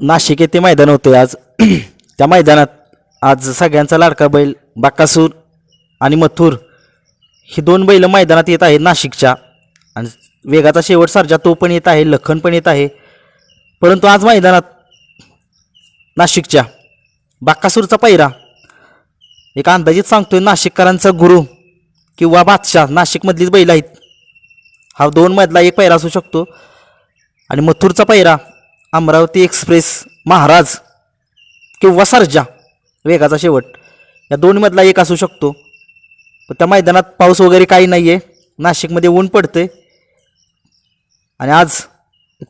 नाशिक येथे मैदान होते आज. त्या मैदानात आज सगळ्यांचा लाडका बैल बाकासूर आणि मथुर ही दोन बैल मैदानात येत आहेत नाशिकच्या. आणि वेगाचा शेवट सर्जा तो पण येत आहे लखन पण येत आहे. परंतु आज मैदानात नाशिकच्या बाकासूरचा पैरा. एक अंदाजित सांगतोय नाशिककरांचा गुरु किंवा बादशाह नाशिकमधलीच बैल आहेत. हा दोन मधला एक पैरा असू शकतो. आणि मथुरचा पैरा अमरावती एक्सप्रेस महाराज किंवा सर्जा वेगाचा शेवट. या दोनमधला एक असू शकतो. पण त्या मैदानात पाऊस वगैरे काही नाही आहे नाशिकमध्ये ऊन पडते आणि आज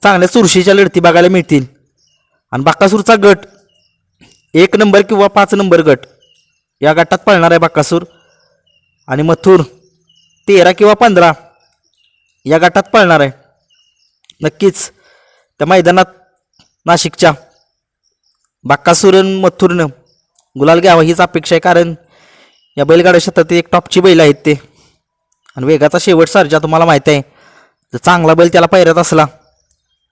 चांगल्या चुरशीच्या लढती बघायला मिळतील. आणि बाकासूरचा गट एक नंबर किंवा पाच नंबर गट या गटात पळणार आहे बाकासूर. आणि मथुर तेरा किंवा पंधरा या गटात पळणार आहे. नक्कीच त्या मैदानात नाशिकच्या बाक्कासुरन मथुरनं गुलाल घ्यावा हीच अपेक्षा आहे. कारण या बैलगाड्या शेतात एक टॉपची बैल आहेत ते. आणि वेगाचा शेवट सर्जा तुम्हाला माहीत आहे. जर चांगला बैल त्याला पायऱ्यात असला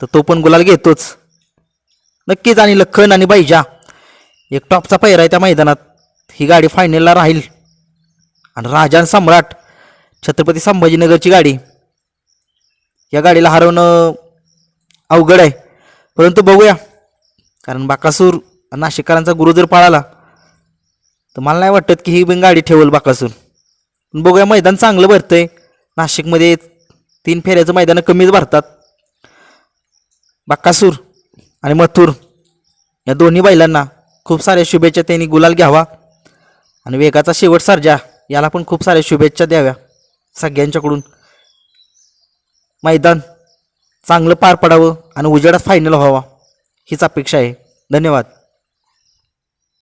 तर तो पण गुलाल घेतोच. नक्कीच आणि लखन आणि बैजा एक टॉपचा पैरा आहे त्या मैदानात. ही गाडी फायनलला राहील. आणि राजान सम्राट छत्रपती संभाजीनगरची गाडी. या गाडीला हरवणं अवघड आहे. परंतु बघूया. कारण बाकासूर नाशिककरांचा गुरु जर पळाला तर मला नाही वाटत की ही पण गाडी ठेवल बाकासूर. पण बघूया मैदान चांगलं भरतंय. नाशिकमध्ये तीन फेऱ्याचं मैदानं कमीच भरतात. बाकासूर आणि मथुर या दोन्ही बैलांना खूप साऱ्या शुभेच्छा त्यांनी गुलाल घ्यावा. आणि वेगाचा शेवट सर्जा याला पण खूप साऱ्या शुभेच्छा द्याव्या सगळ्यांच्याकडून. मैदान चांगलं पार पडावं आणि उजेडात फायनल व्हावा हीच अपेक्षा आहे. धन्यवाद.